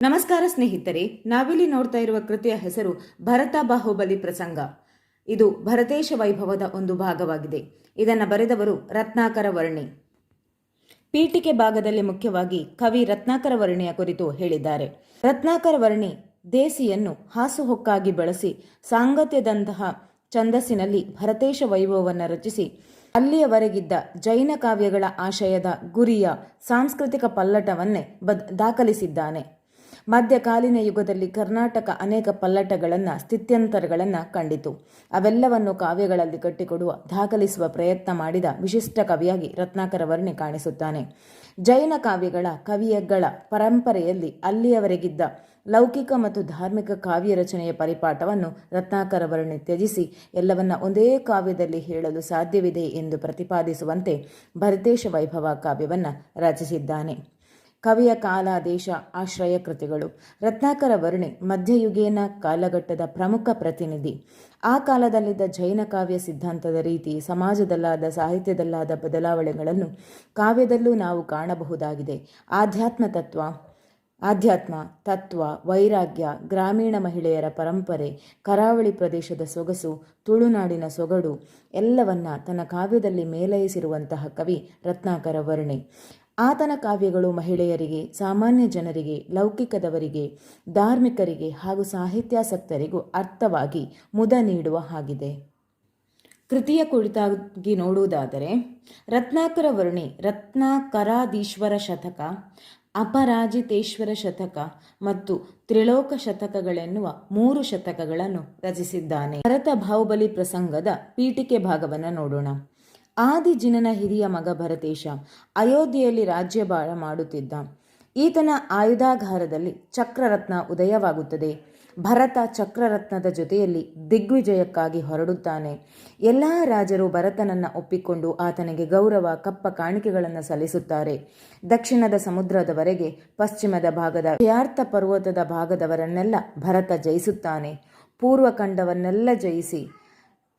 ನಮಸ್ಕಾರ ಸ್ನೇಹಿತರೆ, ನಾವಿಲ್ಲಿ ನೋಡ್ತಾ ಇರುವ ಕೃತಿಯ ಹೆಸರು ಭರತ ಬಾಹುಬಲಿ ಪ್ರಸಂಗ. ಇದು ಭರತೇಶ ವೈಭವದ ಒಂದು ಭಾಗವಾಗಿದೆ. ಇದನ್ನು ಬರೆದವರು ರತ್ನಾಕರ ವರ್ಣಿ. ಪೀಠಿಕೆ ಭಾಗದಲ್ಲಿ ಮುಖ್ಯವಾಗಿ ಕವಿ ರತ್ನಾಕರ ವರ್ಣಿಯ ಕುರಿತು ಹೇಳಿದ್ದಾರೆ. ರತ್ನಾಕರ ವರ್ಣಿ ದೇಸಿಯನ್ನು ಹಾಸುಹೊಕ್ಕಾಗಿ ಬಳಸಿ ಸಾಂಗತ್ಯದಂತಹ ಛಂದಸ್ಸಿನಲ್ಲಿ ಭರತೇಶ ವೈಭವವನ್ನು ರಚಿಸಿ, ಅಲ್ಲಿಯವರೆಗಿದ್ದ ಜೈನ ಕಾವ್ಯಗಳ ಆಶಯದ ಗುರಿಯ ಸಾಂಸ್ಕೃತಿಕ ಪಲ್ಲಟವನ್ನೇ ಬದ್, ದಾಖಲಿಸಿದ್ದಾನೆ. ಮಧ್ಯಕಾಲೀನ ಯುಗದಲ್ಲಿ ಕರ್ನಾಟಕ ಅನೇಕ ಪಲ್ಲಟಗಳನ್ನು, ಸ್ಥಿತ್ಯಂತರಗಳನ್ನು ಕಂಡಿತು. ಅವೆಲ್ಲವನ್ನು ಕಾವ್ಯಗಳಲ್ಲಿ ಕಟ್ಟಿಕೊಡುವ, ದಾಖಲಿಸುವ ಪ್ರಯತ್ನ ಮಾಡಿದ ವಿಶಿಷ್ಟ ಕವಿಯಾಗಿ ರತ್ನಾಕರ ವರ್ಣಿ ಕಾಣಿಸುತ್ತಾನೆ. ಜೈನ ಕಾವ್ಯಗಳ ಕವಿಯಗಳ ಪರಂಪರೆಯಲ್ಲಿ ಅಲ್ಲಿಯವರೆಗಿದ್ದ ಲೌಕಿಕ ಮತ್ತು ಧಾರ್ಮಿಕ ಕಾವ್ಯ ರಚನೆಯ ಪರಿಪಾಠವನ್ನು ರತ್ನಾಕರ ವರ್ಣಿ ತ್ಯಜಿಸಿ, ಎಲ್ಲವನ್ನ ಒಂದೇ ಕಾವ್ಯದಲ್ಲಿ ಹೇಳಲು ಸಾಧ್ಯವಿದೆ ಎಂದು ಪ್ರತಿಪಾದಿಸುವಂತೆ ಭರತೇಶ ವೈಭವ ಕಾವ್ಯವನ್ನು ರಚಿಸಿದ್ದಾನೆ. ಕವಿಯ ಕಾಲಾದೇಶ ಆಶ್ರಯ ಕೃತಿಗಳು. ರತ್ನಾಕರ ವರ್ಣೆ, ಮಧ್ಯಯುಗೇನ ಕಾಲಘಟ್ಟದ ಪ್ರಮುಖ ಪ್ರತಿನಿಧಿ. ಆ ಕಾಲದಲ್ಲಿದ್ದ ಜೈನ ಕಾವ್ಯ ಸಿದ್ಧಾಂತದ ರೀತಿ, ಸಮಾಜದಲ್ಲಾದ, ಸಾಹಿತ್ಯದಲ್ಲಾದ ಬದಲಾವಣೆಗಳನ್ನು ಕಾವ್ಯದಲ್ಲೂ ನಾವು ಕಾಣಬಹುದಾಗಿದೆ. ಆಧ್ಯಾತ್ಮ ತತ್ವ ಆಧ್ಯಾತ್ಮ, ತತ್ವ, ವೈರಾಗ್ಯ, ಗ್ರಾಮೀಣ ಮಹಿಳೆಯರ ಪರಂಪರೆ, ಕರಾವಳಿ ಪ್ರದೇಶದ ಸೊಗಸು, ತುಳುನಾಡಿನ ಸೊಗಡು, ಎಲ್ಲವನ್ನ ತನ್ನ ಕಾವ್ಯದಲ್ಲಿ ಮೇಲೈಸಿರುವಂತಹ ಕವಿ ರತ್ನಾಕರ ವರ್ಣಿ. ಆತನ ಕಾವ್ಯಗಳು ಮಹಿಳೆಯರಿಗೆ, ಸಾಮಾನ್ಯ ಜನರಿಗೆ, ಲೌಕಿಕದವರಿಗೆ, ಧಾರ್ಮಿಕರಿಗೆ ಹಾಗೂ ಸಾಹಿತ್ಯಾಸಕ್ತರಿಗೂ ಅರ್ಥವಾಗಿ ಮುದ ನೀಡುವ ಹಾಗಿದೆ. ಕೃತಿಯ ಕುರಿತಾಗಿ ನೋಡುವುದಾದರೆ, ರತ್ನಾಕರ ವರ್ಣಿ ರತ್ನಾಕರಾದೀಶ್ವರ ಶತಕ ಅಪರಾಜಿತೇಶ್ವರ ಶತಕ ಮತ್ತು ತ್ರಿಲೋಕ ಶತಕಗಳೆನ್ನುವ ಮೂರು ಶತಕಗಳನ್ನು ರಚಿಸಿದ್ದಾನೆ. ಭರತ ಬಾಹುಬಲಿ ಪ್ರಸಂಗದ ಪೀಠಿಕೆ ಭಾಗವನ್ನು ನೋಡೋಣ. ಆದಿಜಿನನ ಹಿರಿಯ ಮಗ ಭರತೇಶ ಅಯೋಧ್ಯೆಯಲ್ಲಿ ರಾಜ್ಯಭಾರ ಮಾಡುತ್ತಿದ್ದ. ಈತನ ಆಯುಧಾಗಾರದಲ್ಲಿ ಚಕ್ರರತ್ನ ಉದಯವಾಗುತ್ತದೆ. ಭರತ ಚಕ್ರರತ್ನದ ಜೊತೆಯಲ್ಲಿ ದಿಗ್ವಿಜಯಕ್ಕಾಗಿ ಹೊರಡುತ್ತಾನೆ. ಎಲ್ಲ ರಾಜರು ಭರತನನ್ನ ಒಪ್ಪಿಕೊಂಡು ಆತನಿಗೆ ಗೌರವ, ಕಪ್ಪ ಕಾಣಿಕೆಗಳನ್ನು ಸಲ್ಲಿಸುತ್ತಾರೆ. ದಕ್ಷಿಣದ ಸಮುದ್ರದವರೆಗೆ ಪಶ್ಚಿಮದ ಭಾಗದ ಯಾರ್ಥ ಪರ್ವತದ ಭಾಗದವರನ್ನೆಲ್ಲ ಭರತ ಜಯಿಸುತ್ತಾನೆ. ಪೂರ್ವಕಂಡವನ್ನೆಲ್ಲ ಜಯಿಸಿ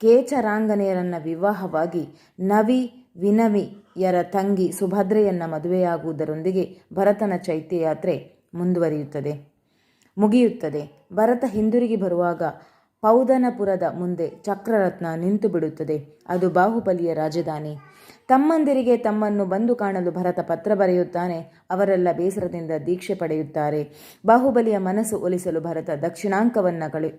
ಕೇಚರಾಂಗನೆಯರನ್ನ ವಿವಾಹವಾಗಿ ನವಿ ವಿನವಿಯರ ತಂಗಿ ಸುಭದ್ರೆಯನ್ನ ಮದುವೆಯಾಗುವುದರೊಂದಿಗೆ ಭರತನ ಚೈತ್ಯಯಾತ್ರೆ ಮುಂದುವರಿಯುತ್ತದೆ. ಮುಗಿಯುತ್ತದೆ. ಭರತ ಹಿಂದಿರುಗಿ ಬರುವಾಗ ಪೌದನಪುರದ ಮುಂದೆ ಚಕ್ರರತ್ನ ನಿಂತು ಬಿಡುತ್ತದೆ. ಅದು ಬಾಹುಬಲಿಯ ರಾಜಧಾನಿ. ತಮ್ಮಂದಿರಿಗೆ ತಮ್ಮನ್ನು ಬಂದು ಕಾಣಲು ಭರತ ಪತ್ರ ಬರೆಯುತ್ತಾನೆ. ಅವರೆಲ್ಲ ಬೇಸರದಿಂದ ದೀಕ್ಷೆ ಪಡೆಯುತ್ತಾರೆ. ಬಾಹುಬಲಿಯ ಮನಸ್ಸು ಒಲಿಸಲು ಭರತ ದಕ್ಷಿಣಾಂಕವನ್ನು ಕಳಿ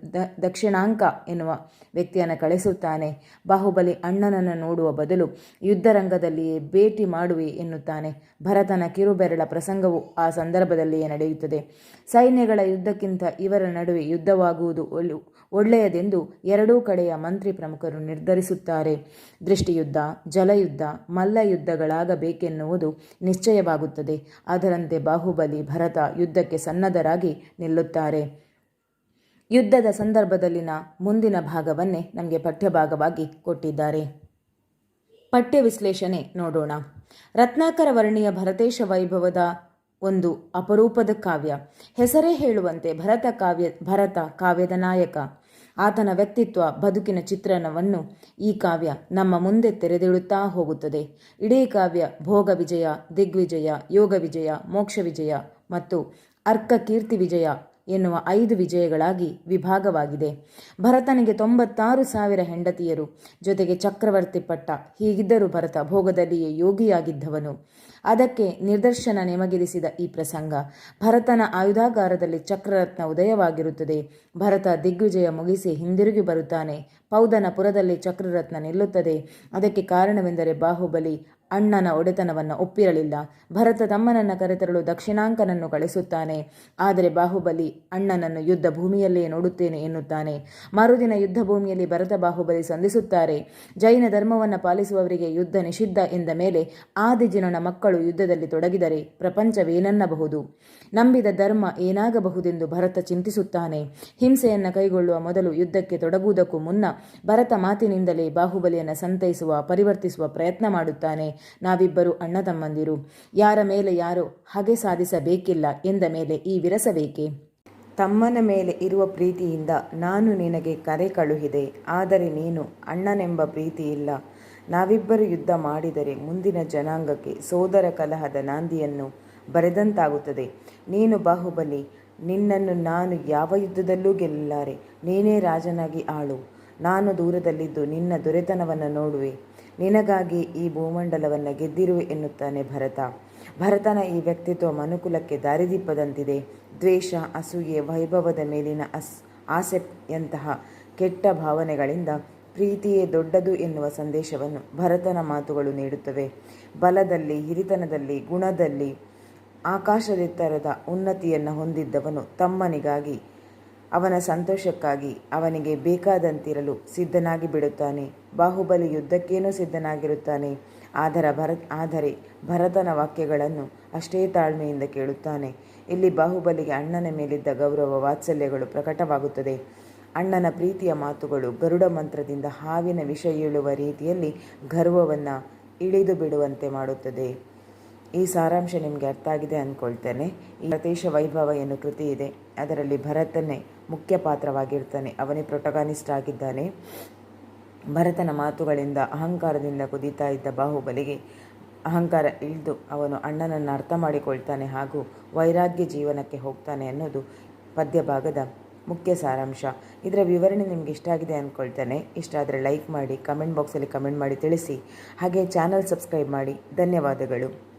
ದಕ್ಷಿಣಾಂಕ ಎನ್ನುವ ವ್ಯಕ್ತಿಯನ್ನು ಕಳಿಸುತ್ತಾನೆ. ಬಾಹುಬಲಿ ಅಣ್ಣನನ್ನು ನೋಡುವ ಬದಲು ಯುದ್ಧರಂಗದಲ್ಲಿಯೇ ಭೇಟಿ ಮಾಡುವೆ ಎನ್ನುತ್ತಾನೆ. ಭರತನ ಕಿರುಬೆರಳ ಪ್ರಸಂಗವು ಆ ಸಂದರ್ಭದಲ್ಲಿಯೇ ನಡೆಯುತ್ತದೆ. ಸೈನ್ಯಗಳ ಯುದ್ಧಕ್ಕಿಂತ ಇವರ ನಡುವೆ ಯುದ್ಧವಾಗುವುದು ಒಳ್ಳೆಯದೆಂದು ಎರಡೂ ಕಡೆಯ ಮಂತ್ರಿ ಪ್ರಮುಖರು ನಿರ್ಧರಿಸುತ್ತಾರೆ. ದೃಷ್ಟಿಯುದ್ಧ, ಜಲಯುದ್ಧ, ಮಲ್ಲಯುದ್ಧಗಳಾಗಬೇಕೆನ್ನುವುದು ನಿಶ್ಚಯವಾಗುತ್ತದೆ. ಅದರಂತೆ ಬಾಹುಬಲಿ ಭರತ ಯುದ್ಧಕ್ಕೆ ಸನ್ನದ್ಧರಾಗಿ ನಿಲ್ಲುತ್ತಾರೆ. ಯುದ್ಧದ ಸಂದರ್ಭದಲ್ಲಿನ ಮುಂದಿನ ಭಾಗವನ್ನೇ ನಮಗೆ ಪಠ್ಯಭಾಗವಾಗಿ ಕೊಟ್ಟಿದ್ದಾರೆ. ಪಠ್ಯ ವಿಶ್ಲೇಷಣೆ ನೋಡೋಣ. ರತ್ನಾಕರ ವರ್ಣಿಯ ಭರತೇಶ ವೈಭವದ ಒಂದು ಅಪರೂಪದ ಕಾವ್ಯ. ಹೆಸರೇ ಹೇಳುವಂತೆ ಭರತ ಕಾವ್ಯ, ಭರತ ಕಾವ್ಯದ ನಾಯಕ. ಆತನ ವ್ಯಕ್ತಿತ್ವ ಬದುಕಿನ ಚಿತ್ರಣವನ್ನು ಈ ಕಾವ್ಯ ನಮ್ಮ ಮುಂದೆ ತೆರೆದಿಡುತ್ತಾ ಹೋಗುತ್ತದೆ. ಇಡೀ ಕಾವ್ಯ ಭೋಗ ವಿಜಯ, ದಿಗ್ವಿಜಯ, ಯೋಗ ವಿಜಯ, ಮೋಕ್ಷ ವಿಜಯ ಮತ್ತು ಅರ್ಕ ಕೀರ್ತಿ ವಿಜಯ ಎನ್ನುವ ಐದು ವಿಜಯಗಳಾಗಿ ವಿಭಾಗವಾಗಿದೆ. ಭರತನಿಗೆ ತೊಂಬತ್ತಾರು ಸಾವಿರ ಹೆಂಡತಿಯರು. ಜೊತೆಗೆ ಚಕ್ರವರ್ತಿ ಪಟ್ಟ. ಹೀಗಿದ್ದರೂ ಭರತ ಭೋಗದಲ್ಲಿಯೇ ಯೋಗಿಯಾಗಿದ್ದವನು. ಅದಕ್ಕೆ ನಿದರ್ಶನ ನೆಮಗಿರಿಸಿದ ಈ ಪ್ರಸಂಗ. ಭರತನ ಆಯುಧಾಗಾರದಲ್ಲಿ ಚಕ್ರರತ್ನ ಉದಯವಾಗಿರುತ್ತದೆ. ಭರತ ದಿಗ್ವಿಜಯ ಮುಗಿಸಿ ಹಿಂದಿರುಗಿ ಬರುತ್ತಾನೆ. ಪೌದನ ಪುರದಲ್ಲಿ ಚಕ್ರರತ್ನ ನಿಲ್ಲುತ್ತದೆ. ಅದಕ್ಕೆ ಕಾರಣವೆಂದರೆ ಬಾಹುಬಲಿ. ಅಣ್ಣನ ಒಡೆತನವನ್ನು ಒಪ್ಪಿರಲಿಲ್ಲ. ಭರತ ತಮ್ಮನನ್ನು ಕರೆತರಲು ದಕ್ಷಿಣಾಂಕನನ್ನು ಕಳಿಸುತ್ತಾನೆ. ಆದರೆ ಬಾಹುಬಲಿ ಅಣ್ಣನನ್ನು ಯುದ್ಧ ಭೂಮಿಯಲ್ಲೇ ನೋಡುತ್ತೇನೆ ಎನ್ನುತ್ತಾನೆ. ಮರುದಿನ ಯುದ್ಧ ಭೂಮಿಯಲ್ಲಿ ಭರತ ಬಾಹುಬಲಿ ಸಂಧಿಸುತ್ತಾರೆ. ಜೈನ ಧರ್ಮವನ್ನು ಪಾಲಿಸುವವರಿಗೆ ಯುದ್ಧ ನಿಷಿದ್ಧ ಎಂದ ಮೇಲೆ ಆದಿಜಿನನ ಮಕ್ಕಳು ಯುದ್ಧದಲ್ಲಿ ತೊಡಗಿದರೆ ಪ್ರಪಂಚವೇನನ್ನಬಹುದು? ನಂಬಿದ ಧರ್ಮ ಏನಾಗಬಹುದೆಂದು ಭರತ ಚಿಂತಿಸುತ್ತಾನೆ. ಹಿಂಸೆಯನ್ನು ಕೈಗೊಳ್ಳುವ ಮೊದಲು ಯುದ್ಧಕ್ಕೆ ತೊಡಗುವುದಕ್ಕೂ ಮುನ್ನ ಭರತ ಮಾತಿನಿಂದಲೇ ಬಾಹುಬಲಿಯನ್ನು ಸಂತೈಸುವ, ಪರಿವರ್ತಿಸುವ ಪ್ರಯತ್ನ ಮಾಡುತ್ತಾನೆ. ನಾವಿಬ್ಬರು ಅಣ್ಣ ತಮ್ಮಂದಿರು ಯಾರ ಮೇಲೆ ಯಾರು ಹಗೆ ಸಾಧಿಸಬೇಕಿಲ್ಲ ಎಂದ ಮೇಲೆ ಈ ವಿರಸಬೇಕೆ ತಮ್ಮನ ಮೇಲೆ ಇರುವ ಪ್ರೀತಿಯಿಂದ ನಾನು ನಿನಗೆ ಕರೆ ಕಳುಹಿದೆ, ಆದರೆ ನೀನು ಅಣ್ಣನೆಂಬ ಪ್ರೀತಿ ಇಲ್ಲ ನಾವಿಬ್ಬರು ಯುದ್ಧ ಮಾಡಿದರೆ ಮುಂದಿನ ಜನಾಂಗಕ್ಕೆ ಸೋದರ ಕಲಹದ ನಾಂದಿಯನ್ನು ಬರೆದಂತಾಗುತ್ತದೆ. ನೀನು ಬಾಹುಬಲಿ, ನಿನ್ನನ್ನು ನಾನು ಯಾವ ಯುದ್ಧದಲ್ಲೂ ಗೆಲ್ಲಲಾರೆ, ನೀನೇ ರಾಜನಾಗಿ ಆಳು. ನಾನು ದೂರದಲ್ಲಿದ್ದು ನಿನ್ನ ದೊರೆತನವನ್ನು ನೋಡುವೆ. ನಿನಗಾಗಿ ಈ ಭೂಮಂಡಲವನ್ನು ಗೆದ್ದಿರುವೆ ಎನ್ನುತ್ತಾನೆ ಭರತ. ಭರತನ ಈ ವ್ಯಕ್ತಿತ್ವ ಮನುಕುಲಕ್ಕೆ ದಾರಿದೀಪದಂತಿದೆ ದ್ವೇಷ, ಅಸೂಯೆ, ವೈಭವದ ಮೇಲಿನ ಅಸ್, ಆಸೆಯಂತಹ ಕೆಟ್ಟ ಭಾವನೆಗಳಿಂದ ಪ್ರೀತಿಯೇ ದೊಡ್ಡದು ಎನ್ನುವ ಸಂದೇಶವನ್ನು ಭರತನ ಮಾತುಗಳು ನೀಡುತ್ತವೆ. ಬಲದಲ್ಲಿ, ಹಿರಿತನದಲ್ಲಿ, ಗುಣದಲ್ಲಿ, ಆಕಾಶದೆತ್ತರದ ಉನ್ನತಿಯನ್ನು ಹೊಂದಿದ್ದವನು ತಮ್ಮನಿಗಾಗಿ ಅವನ ಸಂತೋಷಕ್ಕಾಗಿ ಅವನಿಗೆ ಬೇಕಾದಂತಿರಲು ಸಿದ್ಧನಾಗಿ ಬಿಡುತ್ತಾನೆ. ಬಾಹುಬಲಿ ಯುದ್ಧಕ್ಕೇನೂ ಸಿದ್ಧನಾಗಿರುತ್ತಾನೆ. ಆದರ ಭರ ಆದರೆ ಭರತನ ವಾಕ್ಯಗಳನ್ನು ಅಷ್ಟೇ ತಾಳ್ಮೆಯಿಂದ ಕೇಳುತ್ತಾನೆ. ಇಲ್ಲಿ ಬಾಹುಬಲಿಗೆ ಅಣ್ಣನ ಮೇಲಿದ್ದ ಗೌರವ ವಾತ್ಸಲ್ಯಗಳು ಪ್ರಕಟವಾಗುತ್ತದೆ. ಅಣ್ಣನ ಪ್ರೀತಿಯ ಮಾತುಗಳು ಗರುಡ ಮಂತ್ರದಿಂದ ಹಾವಿನ ವಿಷ ಏಳುವ ರೀತಿಯಲ್ಲಿ ಗರ್ವವನ್ನು ಇಳಿದು ಬಿಡುವಂತೆ ಮಾಡುತ್ತದೆ. ಈ ಸಾರಾಂಶ ನಿಮಗೆ ಅರ್ಥ ಆಗಿದೆ ಅಂದ್ಕೊಳ್ತೇನೆ ಈ ಪ್ರದೇಶ ವೈಭವ ಏನು ಕೃತಿ ಇದೆ. ಅದರಲ್ಲಿ ಭರತನೇ ಮುಖ್ಯ ಪಾತ್ರವಾಗಿರ್ತಾನೆ. ಅವನೇ ಪ್ರೊಟಗಾನಿಸ್ಟ್ ಆಗಿದ್ದಾನೆ. ಭರತನ ಮಾತುಗಳಿಂದ, ಅಹಂಕಾರದಿಂದ ಕುದೀತಾ ಇದ್ದ ಬಾಹುಬಲಿಗೆ ಅಹಂಕಾರ ಇಳಿದು ಅವನು ಅಣ್ಣನನ್ನು ಅರ್ಥ ಮಾಡಿಕೊಳ್ತಾನೆ ಹಾಗೂ ವೈರಾಗ್ಯ ಜೀವನಕ್ಕೆ ಹೋಗ್ತಾನೆ ಅನ್ನೋದು ಪದ್ಯಭಾಗದ ಮುಖ್ಯ ಸಾರಾಂಶ. ಇದರ ವಿವರಣೆ ನಿಮ್ಗೆ ಇಷ್ಟ ಆಗಿದೆ ಅಂದ್ಕೊಳ್ತೇನೆ ಇಷ್ಟ ಆದರೆ ಲೈಕ್ ಮಾಡಿ ಕಮೆಂಟ್ ಬಾಕ್ಸಲ್ಲಿ ಕಮೆಂಟ್ ಮಾಡಿ ತಿಳಿಸಿ. ಹಾಗೆ ಚಾನಲ್ ಸಬ್ಸ್ಕ್ರೈಬ್ ಮಾಡಿ. ಧನ್ಯವಾದಗಳು.